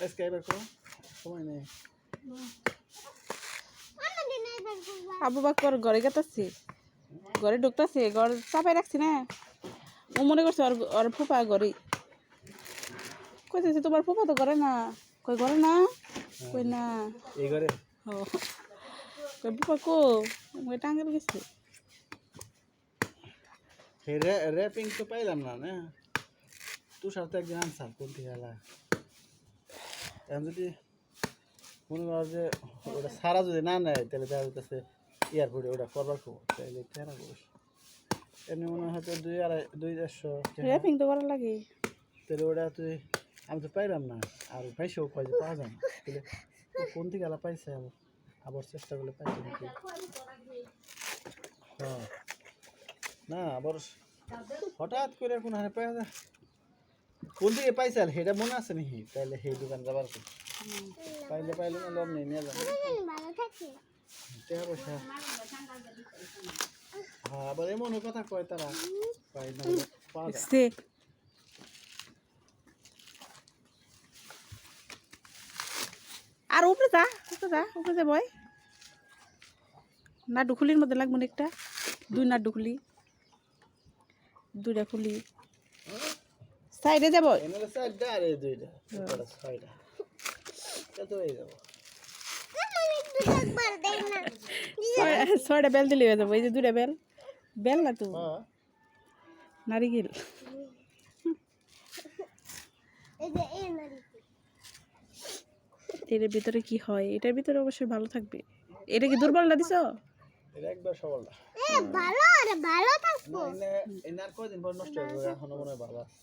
আজকে এবার করো সময় নেই আবু বাকর ঘরে গেতাছি ঘরে ঢুকতাছি ঘর চাপাই রাখছি না ও মনে করছে ওর ওর ফুপা ঘরে কইতেছে তোমার ফুপা তো ঘরে না কই ঘরে না কই না এই ঘরে ও কই ফুপা কো ওই টাঙ্গাল গেছে র্যাপিং তো পাইলাম না না তুষার তো একদিন আনসার কোন থেকে এলা এখন যদি মনে করো যে ওটা সারা যদি না নেয় তাহলে দেখা যাচ্ছে এয়ারপোর্টে ওটা করবার খবর। তাহলে কেনা বস? এমনি মনে হয় হয়তো দুই আড়াই দুই দেড়শো র্যাপিং তো করা লাগে। তাহলে ওটা তুই আমি তো পাইলাম না। আর পাইছেও কয় যে পাওয়া যায় না। তাহলে ও কোন থেকে এলা পাইছে? আবার আবার চেষ্টা করলে পাইছে নাকি? হ্যাঁ না আবার হঠাৎ করে কোন হারে পাওয়া যায়? কোন থেকে পাইছে আর সেটা মনে আছে নাকি? তাহলে সেই দোকান যাবার কথা। পাইলে পাইলে না, লম নেই নিয়ে যাবে হ্যাঁ আবার এমন কথা কয় তারা। পাই না পাওয়া যায়। আর উপরে যা উপরে যা উপরে যা বয়। নাড্ডু খুলির মধ্যে লাগবে একটা? দুই নাড্ডু খুলি। দুইটা খুলি। সাইডে যাব? এনারে আর এই দুইটা ছয়টা। বেল দিলে হয়ে যাব। এই যে দুইটা বেল। বেল না তো? হ্যাঁ। নারিকেল। এটার ভিতরে কি হয়? এটার ভিতরে অবশ্যই ভালো থাকবে। এটা কি দুর্বলটা দিছো? এটা একবার সবলটা ভালো আর ভালো থাকব। না এনে এনে আর কয়দিন পর নষ্ট হয়ে যাবে? এখনও মনে হয় ভালো আছে।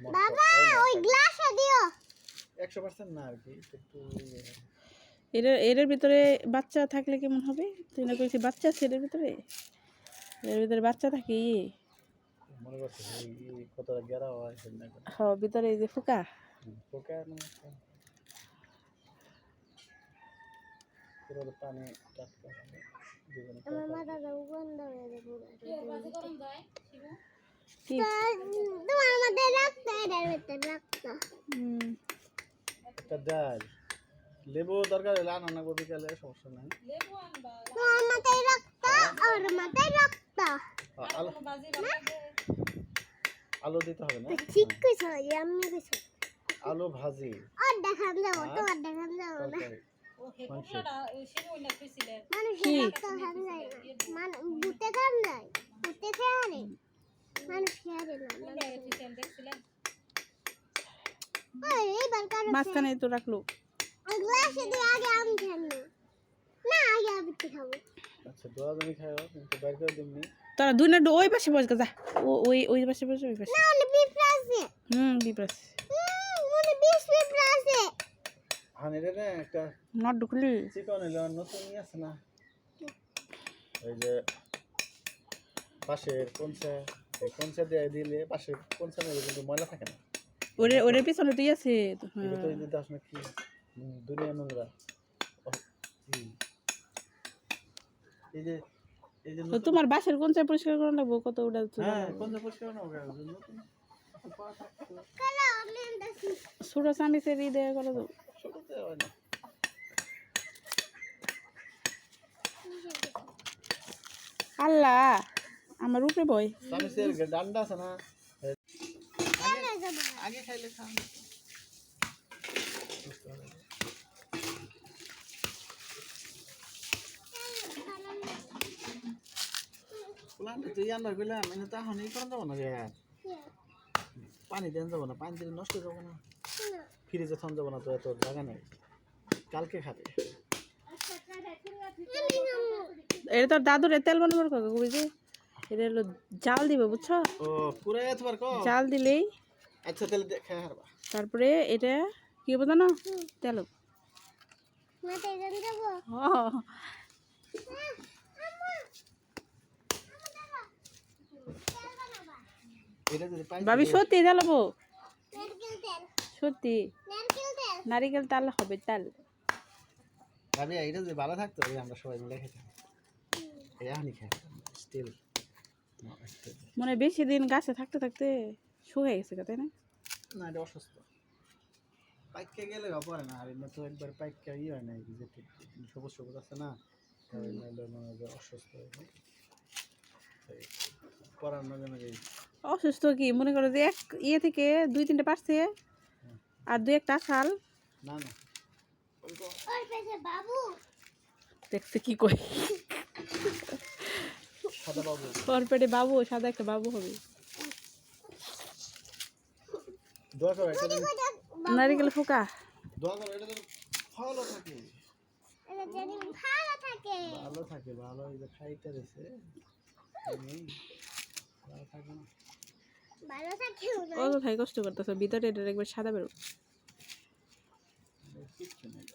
বাবা ওই গ্লাসে দিও। একশো পার্সেন্ট না আর কি একটু। এটার এটার ভিতরে বাচ্চা থাকলে কেমন হবে? তুই না কইছি বাচ্চা আছে এটার ভিতরে? এর ভিতরে বাচ্চা থাকে মনে করছে কতটা গেরা হয় সেটা না ভিতরে এই যে ফুকা। মানে পুরো পানি টাটকা হবে। জীবনে আমার মাথাটা হয়ে যাবে তোমার মধ্যে রাখতো এটার ভিতরে রাখতো হুম, একটা লেবু দরকার হলে আনা না বিকালে সমস্যা নাই। তোমার মাথায় রাখতো আর মাথায় রাখতো আলু। আলু দিতে হবে না? ঠিক আমি আলু ভাজি। আর দেখান যাব তোমার দেখান যাব না। মানুষ ভূতে খান যায়। ভূতে খেয়ে মাঝখানে তো রাখল। গ্লাসে দিয়ে আগে আমি খান না আগে আমি খাব আচ্ছা দোয়া তুমি খাও কিন্তু বের করে দিমনি তোরা দুই না ওই পাশে বস যা। ওই ওই পাশে বসে ওই পাশে। না অনেক পিঁপড়া আছে হুম বিপ্রাস হুম, অনেক বিষ পিঁপড়া আছে। হানি রে একটা নট ঢুকলি। চিকন এলো নতুন নিয়ে আছে না। ওই যে পাশের এই কোনসা দিয়ে দিলে পাশে কোনসা নেবে কিন্তু ময়লা থাকে না। ওরে ওরে পিছনে তুই আছে তো। এটা তো এই যে দাস কি দুনিয়া নোংরা এই যে তো তোমার বাসের কোন চাই পরিষ্কার করা লাগবো? কত ওটা তো হ্যাঁ পরিষ্কার ছোট চামিচের ই করে আল্লাহ! আমার উপরে বই চামিচের ডান্ডা আছে না? কেন যাব আগে খাইলে খান প্লান্টে তুই আনবার গেলাম এনে তো এখন ই করা যাব না রে আর পানি দেন যাব না পানি দিলে নষ্ট যাব না। ফ্রিজে থান যাব না তো এত জায়গা নেই। কালকে খাবে। এটা তোর দাদুর তেল বানাবার কাকা বুঝি এটা হলো জাল দিবে বুঝছ? ও পুরো এতবার কো জাল দিলেই আচ্ছা তাহলে দেখে হারবা। তারপরে এটা কি হবে জানো? তেল ভাবি সত্যি তেল হব? সত্যি? নারকেল তেল। নারিকেল তেল হবে তাল। ভাবি এটা যদি ভালো থাকতো আমরা সবাই মিলে খেতাম। এখনই খাই স্টিল মনে হয় বেশি দিন গাছে থাকতে থাকতে শুকিয়ে গেছে তাই না? না এটা অসুস্থ। পাইকে গেলে না আর এমনি তো একবার পাইকা ই হয় না যে সবুজ সবুজ আছে না অসুস্থ অসুস্থ কি? মনে করো যে এক ইয়ে থেকে দুই তিনটে পারছে আর দুই একটা খাল না না। দেখছে কি কই। ওর পেটে বাবু সাদা একটা বাবু হবে। নারিকেল ফোকা। ভালো থাকে। ভালো থাকে খাইতে রয়েছে ও তো খাই কষ্ট করতেছে ভিতরে এটা একবার সাদা বেরো। কিচ্ছু নেই।